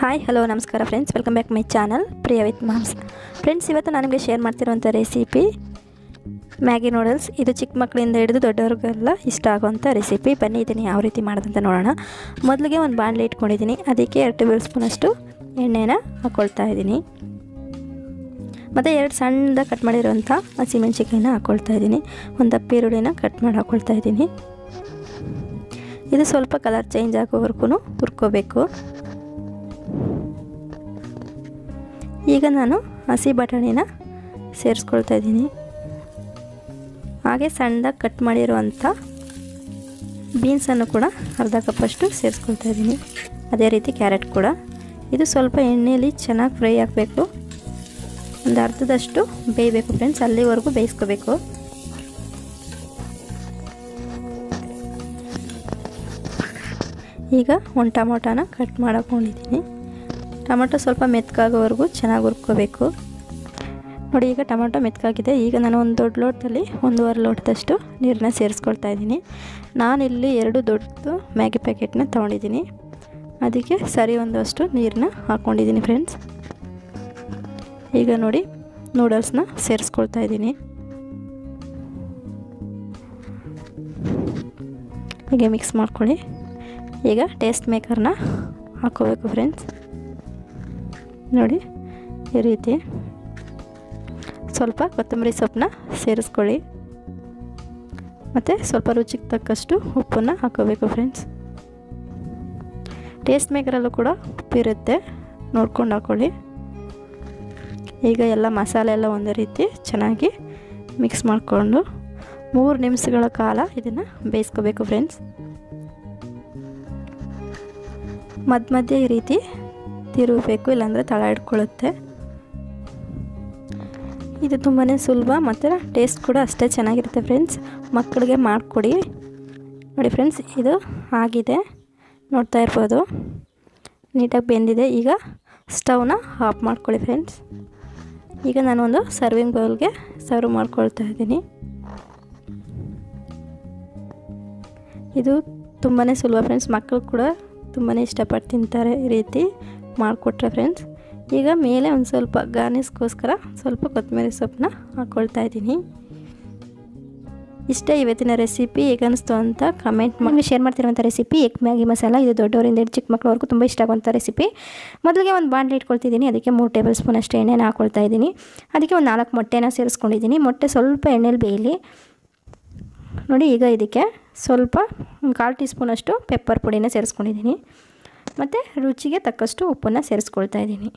Hi hello ನಮಸ್ಕಾರ friends welcome back my channel Priya with moms friends ಇವತ್ತು ನಾನು ನಿಮಗೆ ಶೇರ್ ಮಾಡ್ತಿರುವಂಥ ರೆಸಿಪಿ ಮ್ಯಾಗಿ ನೂಡಲ್ಸ್ ಇದು ಚಿಕ್ಕ ಮಕ್ಕಳಿಂದ ಹಿಡಿದು ದೊಡ್ಡವ್ರಿಗೆಲ್ಲ ಇಷ್ಟ ಆಗುವಂಥ ರೆಸಿಪಿ ಬನ್ನಿ, ಇದನ್ನು ಯಾವ ರೀತಿ ಮಾಡೋದಂತ ನೋಡೋಣ. ಮೊದಲಿಗೆ ಒಂದು ಬಾಣಲೆ ಇಟ್ಕೊಂಡಿದ್ದೀನಿ. ಅದಕ್ಕೆ ಎರಡು ಟೇಬಲ್ ಸ್ಪೂನಷ್ಟು ಎಣ್ಣೆನ ಹಾಕ್ಕೊಳ್ತಾ ಇದ್ದೀನಿ. ಮತ್ತು ಎರಡು ಸಣ್ಣದ ಕಟ್ ಮಾಡಿರುವಂಥ ಹಸಿಮೆಣ್ಸಿಕಾಯಿನ ಹಾಕ್ಕೊಳ್ತಾ ಇದ್ದೀನಿ. ಒಂದು ದಪ್ಪ ಕಟ್ ಮಾಡಿ ಹಾಕ್ಕೊಳ್ತಾ ಇದ್ದೀನಿ. ಇದು ಸ್ವಲ್ಪ ಕಲರ್ ಚೇಂಜ್ ಆಗೋವರೆಗೂ ಹುರ್ಕೋಬೇಕು. ಈಗ ನಾನು ಹಸಿ ಬಟಾಣಿನ ಸೇರಿಸ್ಕೊಳ್ತಾ ಇದ್ದೀನಿ. ಹಾಗೆ ಸಣ್ಣದಾಗಿ ಕಟ್ ಮಾಡಿರುವಂಥ ಬೀನ್ಸನ್ನು ಕೂಡ ಅರ್ಧ ಕಪ್ಪಷ್ಟು ಸೇರಿಸ್ಕೊಳ್ತಾ ಇದ್ದೀನಿ. ಅದೇ ರೀತಿ ಕ್ಯಾರೆಟ್ ಕೂಡ. ಇದು ಸ್ವಲ್ಪ ಎಣ್ಣೆಯಲ್ಲಿ ಚೆನ್ನಾಗಿ ಫ್ರೈ ಆಗಬೇಕು. ಒಂದು ಅರ್ಧದಷ್ಟು ಬೇಯಬೇಕು ಫ್ರೆಂಡ್ಸ್, ಅಲ್ಲಿವರೆಗೂ ಬೇಯಿಸ್ಕೋಬೇಕು. ಈಗ ಒಂದು ಟೊಮೊಟೊನ ಕಟ್ ಮಾಡಕೊಂಡಿದ್ದೀನಿ. ಟೊಮೊಟೊ ಸ್ವಲ್ಪ ಮೆತ್ಕಾಗೋವರೆಗೂ ಚೆನ್ನಾಗಿ ಹುರ್ಕೋಬೇಕು. ನೋಡಿ, ಈಗ ಟೊಮೊಟೊ ಮೆತ್ಕಾಗಿದೆ ಈಗ ನಾನು ಒಂದು ದೊಡ್ಡ ಲೋಟದಲ್ಲಿ ಒಂದೂವರೆ ಲೋಟದಷ್ಟು ನೀರನ್ನ ಸೇರಿಸ್ಕೊಳ್ತಾ ಇದ್ದೀನಿ. ನಾನಿಲ್ಲಿ ಎರಡು ದೊಡ್ಡದು ಮ್ಯಾಗಿ ಪ್ಯಾಕೆಟ್ನ ತೊಗೊಂಡಿದ್ದೀನಿ. ಅದಕ್ಕೆ ಸರಿ ಒಂದಷ್ಟು ನೀರನ್ನ ಹಾಕ್ಕೊಂಡಿದ್ದೀನಿ ಫ್ರೆಂಡ್ಸ್. ಈಗ ನೋಡಿ, ನೂಡಲ್ಸ್ನ ಸೇರಿಸ್ಕೊಳ್ತಾ ಇದ್ದೀನಿ. ಹೀಗೆ ಮಿಕ್ಸ್ ಮಾಡ್ಕೊಳ್ಳಿ. ಈಗ ಟೇಸ್ಟ್ ಮೇಕರ್ನ ಹಾಕ್ಕೋಬೇಕು ಫ್ರೆಂಡ್ಸ್. ನೋಡಿ, ಈ ರೀತಿ. ಸ್ವಲ್ಪ ಕೊತ್ತಂಬರಿ ಸೊಪ್ಪನ್ನ ಸೇರಿಸ್ಕೊಳ್ಳಿ. ಮತ್ತು ಸ್ವಲ್ಪ ರುಚಿಗೆ ತಕ್ಕಷ್ಟು ಉಪ್ಪನ್ನು ಹಾಕೋಬೇಕು ಫ್ರೆಂಡ್ಸ್ ಟೇಸ್ಟ್ ಮೇಕರಲ್ಲೂ ಕೂಡ ಉಪ್ಪಿರುತ್ತೆ ನೋಡ್ಕೊಂಡು ಹಾಕ್ಕೊಳ್ಳಿ ಈಗ ಎಲ್ಲ ಮಸಾಲೆ ಎಲ್ಲ ಒಂದೇ ರೀತಿ ಚೆನ್ನಾಗಿ ಮಿಕ್ಸ್ ಮಾಡಿಕೊಂಡು ಮೂರು ನಿಮಿಷಗಳ ಕಾಲ ಇದನ್ನು ಬೇಯಿಸ್ಕೋಬೇಕು ಫ್ರೆಂಡ್ಸ್ ಮಧ್ಯ ಮಧ್ಯೆ ಈ ರೀತಿ ತಿರುಗಬೇಕು, ಇಲ್ಲಾಂದರೆ ತಳ ಹಿಡ್ಕೊಳ್ಳುತ್ತೆ ಇದು ತುಂಬಾ ಸುಲಭ ಮತ್ತು ಟೇಸ್ಟ್ ಕೂಡ ಅಷ್ಟೇ ಚೆನ್ನಾಗಿರುತ್ತೆ ಫ್ರೆಂಡ್ಸ್ ಮಕ್ಕಳಿಗೆ ಮಾಡಿಕೊಡಿ. ನೋಡಿ ಫ್ರೆಂಡ್ಸ್ ಇದು ಆಗಿದೆ. ನೋಡ್ತಾ ಇರ್ಬೋದು. ನೀಟಾಗಿ ಬೆಂದಿದೆ. ಈಗ ಸ್ಟವ್ನ ಆಫ್ ಮಾಡ್ಕೊಳ್ಳಿ ಫ್ರೆಂಡ್ಸ್ ಈಗ ನಾನೊಂದು ಸರ್ವಿಂಗ್ ಬೌಲ್ಗೆ ಸರ್ವ್ ಮಾಡ್ಕೊಳ್ತಾ ಇದ್ದೀನಿ. ಇದು ತುಂಬಾ ಸುಲಭ ಫ್ರೆಂಡ್ಸ್ ಮಕ್ಕಳು ಕೂಡ ತುಂಬಾ ಇಷ್ಟಪಟ್ಟು ತಿಂತಾರೆ ಈ ರೀತಿ. ಮಾಡಿಕೊಟ್ರೆ ಫ್ರೆಂಡ್ಸ್ ಈಗ ಮೇಲೆ ಒಂದು ಸ್ವಲ್ಪ ಗಾರ್ನಿಸ್ಗೋಸ್ಕರ ಸ್ವಲ್ಪ ಕೊತ್ತಂಬರಿ ಸೊಪ್ಪನ್ನ ಹಾಕ್ಕೊಳ್ತಾ ಇದ್ದೀನಿ. ಇಷ್ಟೇ ಇವತ್ತಿನ ರೆಸಿಪಿ ಹೇಗೆ ಅನಿಸ್ತು ಅಂತ ಕಮೆಂಟ್ ಮಾಡಿ ಶೇರ್ ಮಾಡ್ತಿರುವಂಥ ರೆಸಿಪಿ ಎಗ್ ಮ್ಯಾಗಿ ಮಸಾಲ ಇದು ದೊಡ್ಡವರಿಂದ ಚಿಕ್ಕ ಮಕ್ಕಳವರೆಗೂ ತುಂಬ ಇಷ್ಟ ಆಗುವಂಥ ರೆಸಿಪಿ ಮೊದಲಿಗೆ ಒಂದು ಬಾಂಡ್ಲಿ ಇಟ್ಕೊಳ್ತಿದ್ದೀನಿ, ಅದಕ್ಕೆ ಮೂರು ಟೇಬಲ್ ಸ್ಪೂನ್ ಅಷ್ಟು ಎಣ್ಣೆನ ಹಾಕ್ಕೊಳ್ತಾ ಇದ್ದೀನಿ. ಅದಕ್ಕೆ ಒಂದು ನಾಲ್ಕು ಮೊಟ್ಟೆನ ಸೇರಿಸ್ಕೊಂಡಿದ್ದೀನಿ. ಮೊಟ್ಟೆ ಸ್ವಲ್ಪ ಎಣ್ಣೆಲಿ ಬೇಯಲಿ. ನೋಡಿ ಈಗ ಇದಕ್ಕೆ ಸ್ವಲ್ಪ ಕಾಲು ಟೀ ಸ್ಪೂನಷ್ಟು ಪೆಪ್ಪರ್ ಪುಡಿನ ಸೇರಿಸ್ಕೊಂಡಿದ್ದೀನಿ. ಮತ್ತು ರುಚಿಗೆ ತಕ್ಕಷ್ಟು ಉಪ್ಪನ್ನು ಸೇರಿಸ್ಕೊಳ್ತಾ ಇದ್ದೀನಿ.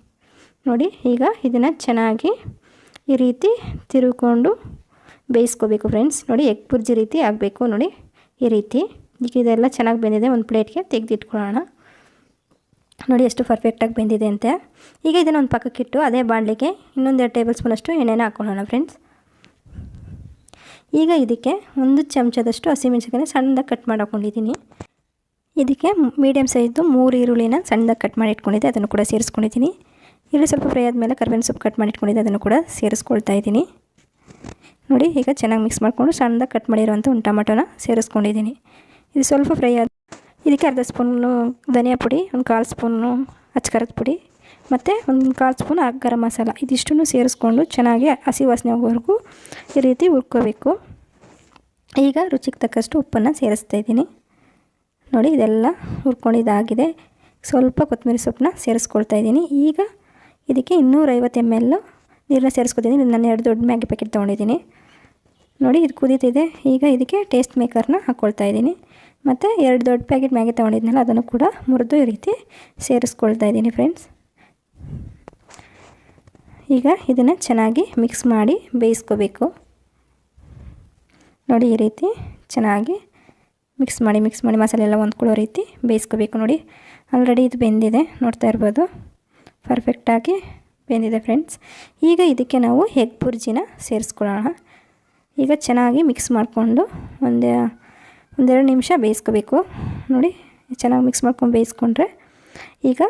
ನೋಡಿ, ಈಗ ಇದನ್ನು ಚೆನ್ನಾಗಿ ಈ ರೀತಿ ತಿರುಕೊಂಡು ಬೇಯಿಸ್ಕೋಬೇಕು ಫ್ರೆಂಡ್ಸ್ ನೋಡಿ, ಎಗ್ ಬುರ್ಜಿ ರೀತಿ ಆಗಬೇಕು. ನೋಡಿ, ಈ ರೀತಿ. ಈಗ ಇದೆಲ್ಲ ಚೆನ್ನಾಗಿ ಬೆಂದಿದೆ. ಒಂದು ಪ್ಲೇಟ್ಗೆ ತೆಗೆದಿಟ್ಕೊಳ್ಳೋಣ. ನೋಡಿ, ಎಷ್ಟು ಪರ್ಫೆಕ್ಟಾಗಿ ಬೆಂದಿದೆ ಅಂತೆ. ಈಗ ಇದನ್ನು ಒಂದು ಪಕ್ಕಕ್ಕಿಟ್ಟು ಅದೇ ಬಾಣಲಿಗೆ ಇನ್ನೊಂದೆರಡು ಟೇಬಲ್ ಸ್ಪೂನಷ್ಟು ಎಣ್ಣೆನ ಹಾಕ್ಕೊಳ್ಳೋಣ ಫ್ರೆಂಡ್ಸ್ ಈಗ ಇದಕ್ಕೆ ಒಂದು ಚಮಚದಷ್ಟು ಹಸಿಮೆಣಸಿನ ಸಣ್ಣದಾಗಿ ಕಟ್ ಮಾಡಿ ಹಾಕ್ಕೊಂಡಿದ್ದೀನಿ ಇದಕ್ಕೆ ಮೀಡಿಯಮ್ ಸೈಜ್ದು ಮೂರು ಈರುಳ್ಳಿನ ಸಣ್ಣದಾಗಿ ಕಟ್ ಮಾಡಿ ಇಟ್ಕೊಂಡಿದ್ದೆ, ಅದನ್ನು ಕೂಡ ಸೇರಿಸ್ಕೊಂಡಿದ್ದೀನಿ. ಈರುಳ್ಳಿ ಸ್ವಲ್ಪ ಫ್ರೈ ಆದಮೇಲೆ ಕರ್ಬೇವಿನ ಸೊಪ್ಪು ಕಟ್ ಮಾಡಿ ಇಟ್ಕೊಂಡಿದ್ದೆ, ಅದನ್ನು ಕೂಡ ಸೇರಿಸ್ಕೊಳ್ತಾ ಇದ್ದೀನಿ. ನೋಡಿ, ಈಗ ಚೆನ್ನಾಗಿ ಮಿಕ್ಸ್ ಮಾಡಿಕೊಂಡು ಸಣ್ಣದಾಗಿ ಕಟ್ ಮಾಡಿರುವಂಥ ಒಂದು ಟೊಮೆಟೊನ ಸೇರಿಸ್ಕೊಂಡಿದ್ದೀನಿ. ಇದು ಸ್ವಲ್ಪ ಫ್ರೈ ಆದ ಇದಕ್ಕೆ ಅರ್ಧ ಸ್ಪೂನು ಧನಿಯಾ ಪುಡಿ, ಒಂದು ಕಾಲು ಸ್ಪೂನು ಅಚ್ಕಾರದ ಪುಡಿ, ಮತ್ತು ಒಂದು ಕಾಲು ಸ್ಪೂನ್ ಗರಂ ಮಸಾಲ. ಇದಿಷ್ಟನ್ನು ಸೇರಿಸ್ಕೊಂಡು ಚೆನ್ನಾಗಿ ಹಸಿ ವಾಸನೆ ಹೋಗೋವರೆಗೂ ಈ ರೀತಿ ಹುರ್ಕೋಬೇಕು. ಈಗ ರುಚಿಗೆ ತಕ್ಕಷ್ಟು ಉಪ್ಪನ್ನು ಸೇರಿಸ್ತಾ ಇದ್ದೀನಿ. ನೋಡಿ ಇದೆಲ್ಲ ಹುರ್ಕೊಂಡಿದ್ದಾಗಿದೆ. ಸ್ವಲ್ಪ ಕೊತ್ತಂಬರಿ ಸೊಪ್ಪನ್ನ ಸೇರಿಸ್ಕೊಳ್ತಾ ಇದ್ದೀನಿ. ಈಗ ಇದಕ್ಕೆ ಇನ್ನೂರೈವತ್ತು ಎಂ ಎಲ್ ನೀರನ್ನ ಸೇರಿಸ್ಕೊತಿದ್ದೀನಿ ನಾನು ಎರಡು ದೊಡ್ಡ ಮ್ಯಾಗಿ ಪ್ಯಾಕೆಟ್ ತೊಗೊಂಡಿದ್ದೀನಿ. ನೋಡಿ ಇದು ಕುದೀತಿದೆ. ಈಗ ಇದಕ್ಕೆ ಟೇಸ್ಟ್ ಮೇಕರ್ನ ಹಾಕ್ಕೊಳ್ತಾ ಇದ್ದೀನಿ. ಮತ್ತು ಎರಡು ದೊಡ್ಡ ಪ್ಯಾಕೆಟ್ ಮ್ಯಾಗಿ ತೊಗೊಂಡಿದ್ನಲ್ಲ, ಅದನ್ನು ಕೂಡ ಮುರಿದು ಈ ರೀತಿ ಸೇರಿಸ್ಕೊಳ್ತಾ ಇದ್ದೀನಿ ಫ್ರೆಂಡ್ಸ್ ಈಗ ಇದನ್ನು ಚೆನ್ನಾಗಿ ಮಿಕ್ಸ್ ಮಾಡಿ ಬೇಯಿಸ್ಕೋಬೇಕು. ನೋಡಿ ಈ ರೀತಿ ಚೆನ್ನಾಗಿ ಮಿಕ್ಸ್ ಮಾಡಿ ಮಿಕ್ಸ್ ಮಾಡಿ ಮಸಾಲೆ ಎಲ್ಲ ಹೊಂದ್ಕೊಳ್ಳೋ ರೀತಿ ಬೇಯಿಸ್ಕೋಬೇಕು ನೋಡಿ. ಆಲ್ರೆಡಿ ಇದು ಬೆಂದಿದೆ, ನೋಡ್ತಾ ಇರ್ಬೋದು. ಪರ್ಫೆಕ್ಟಾಗಿ ಬೆಂದಿದೆ ಫ್ರೆಂಡ್ಸ್ ಈಗ ಇದಕ್ಕೆ ನಾವು ಎಗ್ ಬುರ್ಜಿನ ಸೇರಿಸ್ಕೊಳ್ಳೋಣ. ಈಗ ಚೆನ್ನಾಗಿ ಮಿಕ್ಸ್ ಮಾಡಿಕೊಂಡು ಒಂದು, ಒಂದೆರಡು ನಿಮಿಷ ಬೇಯಿಸ್ಕೋಬೇಕು. ನೋಡಿ, ಚೆನ್ನಾಗಿ ಮಿಕ್ಸ್ ಮಾಡ್ಕೊಂಡು ಬೇಯಿಸ್ಕೊಂಡ್ರೆ ಈಗ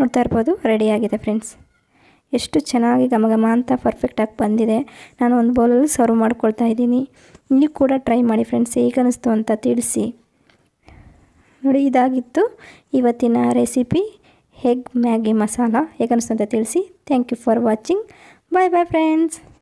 ನೋಡ್ತಾ ಇರ್ಬೋದು ರೆಡಿಯಾಗಿದೆ ಫ್ರೆಂಡ್ಸ್ ಎಷ್ಟು ಚೆನ್ನಾಗಿ ಘಮ ಘಮ ಅಂತ ಪರ್ಫೆಕ್ಟಾಗಿ ಬಂದಿದೆ. ನಾನು ಒಂದು ಬೌಲಲ್ಲಿ ಸರ್ವ್ ಮಾಡ್ಕೊಳ್ತಾ ಇದ್ದೀನಿ. ನೀವು ಕೂಡ ಟ್ರೈ ಮಾಡಿ ಫ್ರೆಂಡ್ಸ್ ಹೇಗೆ ಅನ್ನಿಸ್ತು ಅಂತ ತಿಳಿಸಿ. ನೋಡಿ, ಇದಾಗಿತ್ತು ಇವತ್ತಿನ ರೆಸಿಪಿ ಹೆಗ್ ಮ್ಯಾಗಿ ಮಸಾಲ ಹೇಗೆ ಅನಿಸ್ತು ಅಂತ ತಿಳಿಸಿ. Thank you for watching bye bye friends